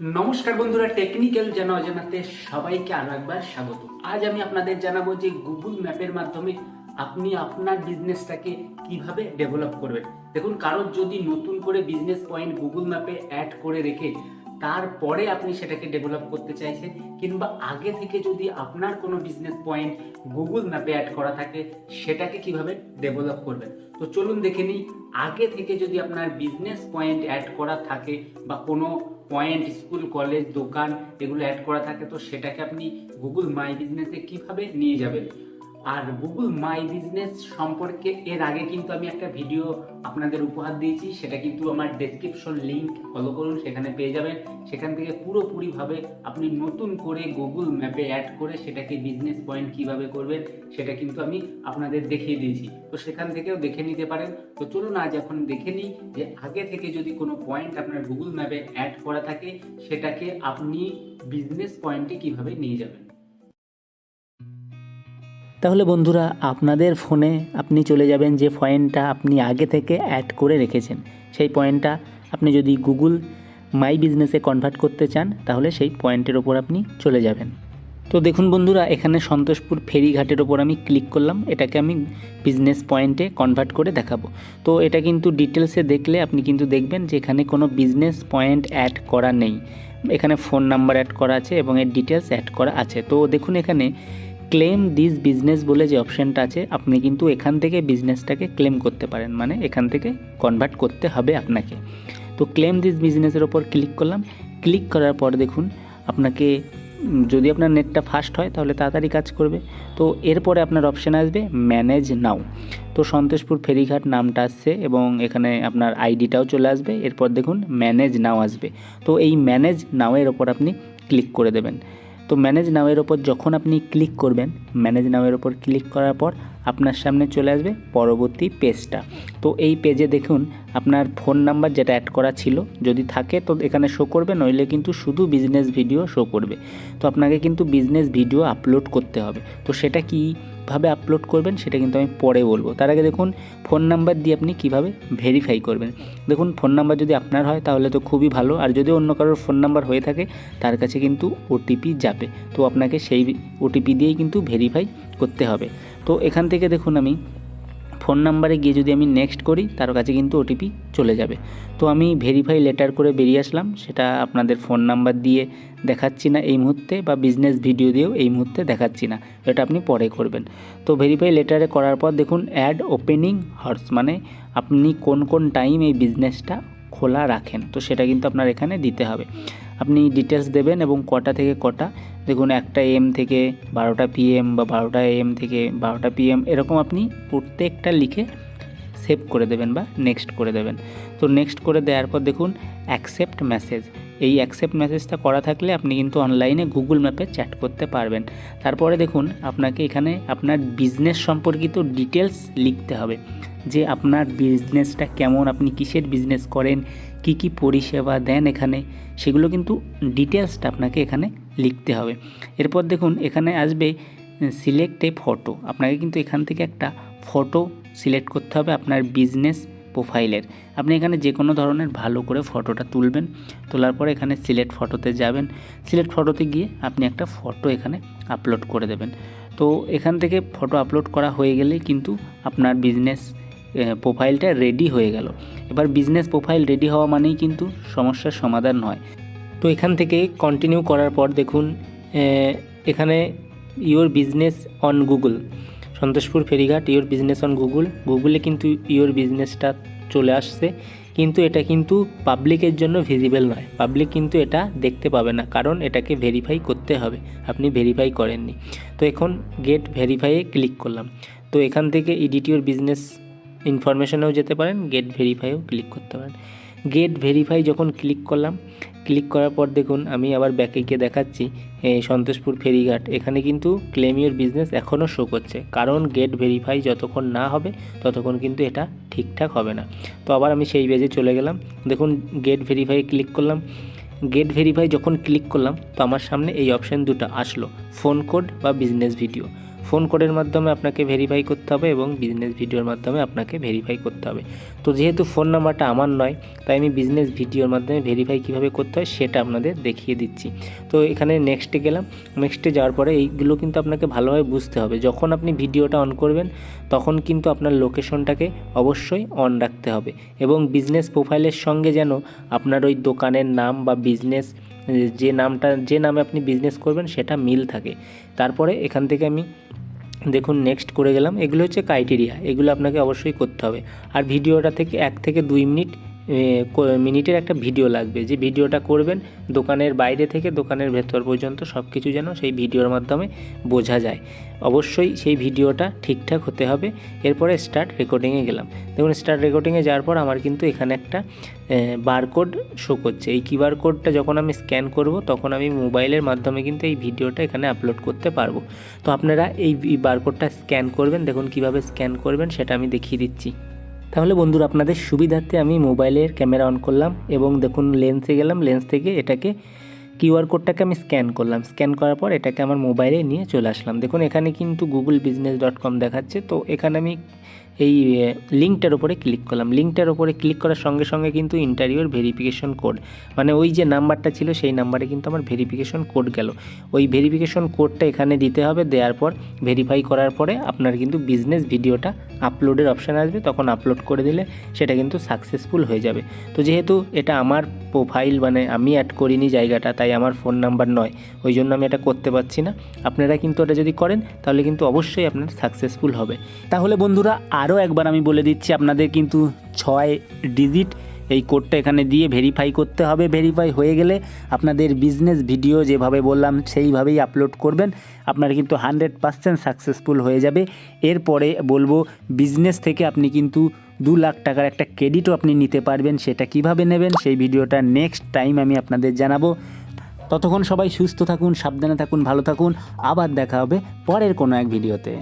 নমস্কার বন্ধুরা টেকনিক্যাল যেন অজানাতে সবাইকে আরও একবার স্বাগত। আজ আমি আপনাদের জানাব যে গুগল ম্যাপের মাধ্যমে আপনি আপনার বিজনেসটাকে কীভাবে ডেভেলপ করবেন। দেখুন কারোর যদি নতুন করে বিজনেস পয়েন্ট গুগল ম্যাপে অ্যাড করে রেখে তারপরে আপনি সেটাকে ডেভেলপ করতে চাইছেন, কিংবা আগে থেকে যদি আপনার কোনো বিজনেস পয়েন্ট গুগল ম্যাপে অ্যাড করা থাকে, সেটাকে কীভাবে ডেভেলপ করবেন? তো চলুন দেখে নিই, আগে থেকে যদি আপনার বিজনেস পয়েন্ট অ্যাড করা থাকে বা কোনো পয়েন্ট স্কুল কলেজ দোকান, এগুলো অ্যাড করা থাকে, তো সেটাকে আপনি গুগল মাই বিজনেসে কীভাবে নিয়ে যাবেন? আর গুগল মাই বিজনেস সম্পর্কে এর আগে কিন্তু আমি একটা ভিডিও আপনাদের উপহার দিয়েছি। সেটা কিন্তু আমার ডেসক্রিপশন লিঙ্ক ফলো করুন, সেখানে পেয়ে যাবেন। সেখান থেকে পুরোপুরিভাবে আপনি নতুন করে গুগল ম্যাপে অ্যাড করে সেটাকে বিজনেস পয়েন্ট কীভাবে করবেন, সেটা কিন্তু আমি আপনাদের দেখিয়ে দিয়েছি। তো সেখান থেকেও দেখে নিতে পারেন। তো চলুন আজ এখন দেখে নিই যে আগে থেকে যদি কোনো পয়েন্ট আপনার গুগল ম্যাপে অ্যাড করা থাকে, সেটাকে আপনি বিজনেস পয়েন্টে কীভাবে নিয়ে যাবেন। তাহলে বন্ধুরা, আপনাদের ফোনে আপনি চলে যাবেন যে পয়েন্টটা আপনি আগে থেকে অ্যাড করে রেখেছেন। সেই পয়েন্টটা আপনি যদি গুগল মাই বিজনেসে কনভার্ট করতে চান, তাহলে সেই পয়েন্টের ওপর আপনি চলে যাবেন। তো দেখুন বন্ধুরা, এখানে সন্তোষপুর ফেরিঘাটের ওপর আমি ক্লিক করলাম। এটাকে আমি বিজনেস পয়েন্টে কনভার্ট করে দেখাবো। তো এটা কিন্তু ডিটেলসে দেখলে আপনি কিন্তু দেখবেন যে এখানে কোনো বিজনেস পয়েন্ট অ্যাড করা নেই। এখানে ফোন নাম্বার অ্যাড করা আছে এবং এর ডিটেলস অ্যাড করা আছে। তো দেখুন এখানে ক্লেম দিস বিজনেস বলে যে অপশানটা আছে, আপনি কিন্তু এখান থেকে বিজনেসটাকে ক্লেম করতে পারেন। মানে এখান থেকে কনভার্ট করতে হবে আপনাকে। তো ক্লেম দিস বিজনেসের ওপর ক্লিক করলাম। ক্লিক করার পর দেখুন, আপনাকে যদি আপনার নেটটা ফাস্ট হয়, তাহলে তাড়াতাড়ি কাজ করবে। তো এরপরে আপনার অপশান আসবে ম্যানেজ নাও তো সন্তোষপুর ফেরিঘাট নামটা আসছে এবং এখানে আপনার আইডিটাও চলে আসবে। এরপর দেখুন ম্যানেজ নাও আসবে। তো এই ম্যানেজ নাওয়ের ওপর আপনি ক্লিক করে দেবেন। তো ম্যানেজ নাওয়ের ওপর যখন আপনি ক্লিক করবেন ম্যানেজ নাওয়ের ওপর ক্লিক করার পর আপনার সামনে চলে আসবে পরবর্তী পেজটা। তো এই পেজে দেখুন আপনার ফোন নাম্বার যেটা অ্যাড করা ছিল, যদি থাকে তো এখানে শো করবে, নইলে কিন্তু শুধু বিজনেস ভিডিও শো করবে। তো আপনাকে কিন্তু বিজনেস ভিডিও আপলোড করতে হবে। তো সেটা কীভাবে আপলোড করবেন সেটা কিন্তু আমি পরে বলব। তার আগে দেখুন ফোন নাম্বার দিয়ে আপনি কীভাবে ভেরিফাই করবেন। দেখুন ফোন নাম্বার যদি আপনার হয় তাহলে তো খুবই ভালো, আর যদি অন্য কারোর ফোন নাম্বার হয়ে থাকে তার কাছে কিন্তু ওটিপি যাবে। তো আপনাকে সেই ওটিপি দিয়েই কিন্তু ভেরিফাই করতে হবে। তো এখান থেকে দেখুন আমি ফোন নাম্বারে গিয়ে যদি আমি নেক্সট করি, তার কাছে কিন্তু ওটিপি চলে যাবে। তো আমি ভেরিফাই লেটার করে বেরিয়ে আসলাম, সেটা আপনাদের ফোন নাম্বার দিয়ে দেখাচ্ছি না এই মুহূর্তে বা বিজনেস ভিডিও দিয়েও এই মুহূর্তে দেখাচ্ছি না, এটা আপনি পরে করবেন। তো ভেরিফাই লেটারে করার পর দেখুন অ্যাড ওপেনিং হর্স মানে আপনি কোন কোন টাইম এই বিজনেসটা খোলা রাখেন, তো সেটা কিন্তু আপনার এখানে দিতে হবে। আপনি ডিটেলস দেবেন এবং কটা থেকে কটা, দেখুন একটা এম থেকে বারোটা পিএম বা বারোটা এম থেকে বারোটা পিএম এরকম আপনি প্রত্যেকটা লিখে সেভ করে দেবেন বা নেক্সট করে দেবেন। তো নেক্সট করে দেওয়ার পর দেখুন অ্যাকসেপ্ট মেসেজ এই অ্যাকসেপ্ট মেসেজটা করা থাকলে আপনি কিন্তু অনলাইনে গুগল ম্যাপে চ্যাট করতে পারবেন। তারপরে দেখুন, আপনাকে এখানে আপনার বিজনেস সম্পর্কিত ডিটেলস লিখতে হবে। যে আপনার বিজনেসটা কেমন, আপনি কিসের বিজনেস করেন, কি কি পরিষেবা দেন এখানে, সেগুলো কিন্তু ডিটেলসটা আপনাকে এখানে লিখতে হবে। এরপর দেখুন, এখানে আসবে সিলেক্ট এ ফটো আপনাকে কিন্তু এখান থেকে একটা ফটো সিলেক্ট করতে হবে আপনার বিজনেস প্রোফাইলের। আপনি এখানে যে কোনো ধরনের ভালো করে ফটোটা তুলবেন। তোলার পরে এখানে সিলেক্ট ফটোতে যাবেন। সিলেক্ট ফটোতে গিয়ে আপনি একটা ফটো এখানে আপলোড করে দেবেন। তো এখান থেকে ফটো আপলোড করা হয়ে গেলেই কিন্তু আপনার বিজনেস প্রোফাইলটা রেডি হয়ে গেল। এবার বিজনেস প্রোফাইল রেডি হওয়া মানেই কিন্তু সমস্যার সমাধান হয়। তো এখান থেকে কন্টিনিউ করার পর দেখুন এখানে your business on Google Santoshpur Ferryghat your business on Google গুগলে কিন্তু ইওর বিজনেসটা চলে আসছে। কিন্তু এটা কিন্তু পাবলিকের জন্য ভিজিবল নয়। পাবলিক কিন্তু এটা দেখতে পাবে না। কারণ এটাকে ভেরিফাই করতে হবে। আপনি ভেরিফাই করেননি। তো এখন গেট ভেরিফাইয়ে ক্লিক করলাম। তো এখান থেকে এডিট ইওর বিজনেস ইনফরমেশনেও যেতে পারেন। গেট ভেরিফাইও ক্লিক করতে পারেন। গেট ভেরিফাই যখন ক্লিক করলাম ক্লিক করার পর দেখুন আমি আবার ব্যাকে গিয়ে দেখাচ্ছি সন্তোষপুর ফেরিঘাট। এখানে কিন্তু ক্লেমিওর বিজনেস এখনও শো করছে। কারণ গেট ভেরিফাই যতক্ষণ না হবে, ততক্ষণ কিন্তু এটা ঠিকঠাক হবে না। তো আবার আমি সেই পেজে চলে গেলাম। দেখুন গেট ভেরিফাই ক্লিক করলাম। গেট ভেরিফাই যখন ক্লিক করলাম, তো আমার সামনে এই অপশান দুটো আসলো। ফোন কোড বা বিজনেস ভিডিও ফোন কোডের মাধ্যমে আপনাকে ভেরিফাই করতে হবে এবং বিজনেস ভিডিওর মাধ্যমে আপনাকে ভেরিফাই করতে হবে। তো যেহেতু ফোন নাম্বারটা আমার নয়, তাই আমি বিজনেস ভিডিওর মাধ্যমে ভেরিফাই কীভাবে করতে হয় সেটা আপনাদের দেখিয়ে দিচ্ছি। তো এখানে নেক্সটে গেলাম। নেক্সটে যাওয়ার পরে এইগুলো কিন্তু আপনাকে ভালোভাবে বুঝতে হবে। যখন আপনি ভিডিওটা অন করবেন, তখন কিন্তু আপনার লোকেশনটাকে অবশ্যই অন রাখতে হবে এবং বিজনেস প্রোফাইলের সঙ্গে যেন আপনার ওই দোকানের নাম বা বিজনেস যে নামটা, যে নামে আপনি বিজনেস করবেন সেটা মিল থাকে। তারপরে এখান থেকে আমি দেখুন নেক্সট করে গেলাম। এগুলো হচ্ছে ক্রাইটেরিয়া এগুলো আপনাকে অবশ্যই করতে হবে। আর ভিডিওটা থেকে এক থেকে দুই মিনিট মিনিটের একটা ভিডিও লাগবে। যে ভিডিওটা করবেন, দোকানের বাইরে থেকে দোকানের ভেতর পর্যন্ত সব কিছু যেন সেই ভিডিওর মাধ্যমে বোঝা যায়। অবশ্যই সেই ভিডিওটা ঠিকঠাক হতে হবে। এরপরে স্টার্ট রেকর্ডিংয়ে গেলাম। দেখুন স্টার্ট রেকর্ডিংয়ে যাওয়ার পর আমার কিন্তু এখানে একটা বারকোড শো করছে। এই কিউআর কোডটা যখন আমি স্ক্যান করব, তখন আমি মোবাইলের মাধ্যমে কিন্তু এই ভিডিওটা এখানে আপলোড করতে পারব। তো আপনারা এই বারকোডটা স্ক্যান করবেন। দেখুন, কীভাবে স্ক্যান করবেন, সেটা আমি দেখিয়ে দিচ্ছি। তাহলে বন্ধুরা আপনাদের সুবিধার্থে আমি মোবাইলের ক্যামেরা অন করলাম এবং দেখুন লেন্সে গেলাম, লেন্স থেকে এটাকে কিউআর কোডটাকে আমি স্ক্যান করলাম। স্ক্যান করার পর এটাকে আমার মোবাইলে নিয়ে চলে আসলাম। দেখুন এখানে কিন্তু গুগল বিজনেস ডট কম দেখাচ্ছে। তো এখানে আমি এই লিঙ্কটার উপরে ক্লিক করলাম। লিঙ্কটার উপরে ক্লিক করার সঙ্গে সঙ্গে কিন্তু ইন্টারভিউর ভেরিফিকেশন কোড মানে ওই যে নাম্বারটা ছিল সেই নাম্বারে কিন্তু আমার ভেরিফিকেশন কোড গেল। ওই ভেরিফিকেশন কোডটা এখানে দিতে হবে, দেওয়ার পর ভেরিফাই করার পরে আপনার কিন্তু বিজনেস ভিডিওটা আপলোডের অপশান আসবে। তখন আপলোড করে দিলে সেটা কিন্তু সাকসেসফুল হয়ে যাবে। তো যেহেতু এটা আমার প্রোফাইল মানে আমি অ্যাড করিনি জায়গাটা, তাই আমার ফোন নাম্বার নয়, ওই জন্য আমি এটা করতে পারছি না। আপনারা কিন্তু এটা যদি করেন, তাহলে কিন্তু অবশ্যই আপনার সাকসেসফুল হবে। তাহলে বন্ধুরা আরও একবার আমি বলে দিচ্ছি, আপনাদের কিন্তু ছয় ডিজিট এই কোডটা এখানে দিয়ে ভেরিফাই করতে হবে। ভেরিফাই হয়ে গেলে আপনাদের বিজনেস ভিডিও যেভাবে বললাম, সেইভাবেই আপলোড করবেন। আপনার কিন্তু হান্ড্রেড পার্সেন্ট সাকসেসফুল হয়ে যাবে। এরপরে বলব বিজনেস থেকে আপনি কিন্তু দু লাখ টাকার একটা ক্রেডিটও আপনি নিতে পারবেন, সেটা কীভাবে নেবেন, সেই ভিডিওটা নেক্সট টাইম আমি আপনাদের জানাব। ততক্ষণ সবাই সুস্থ থাকুন, সাবধানে থাকুন, ভালো থাকুন। আবার দেখা হবে পরের কোনো এক ভিডিওতে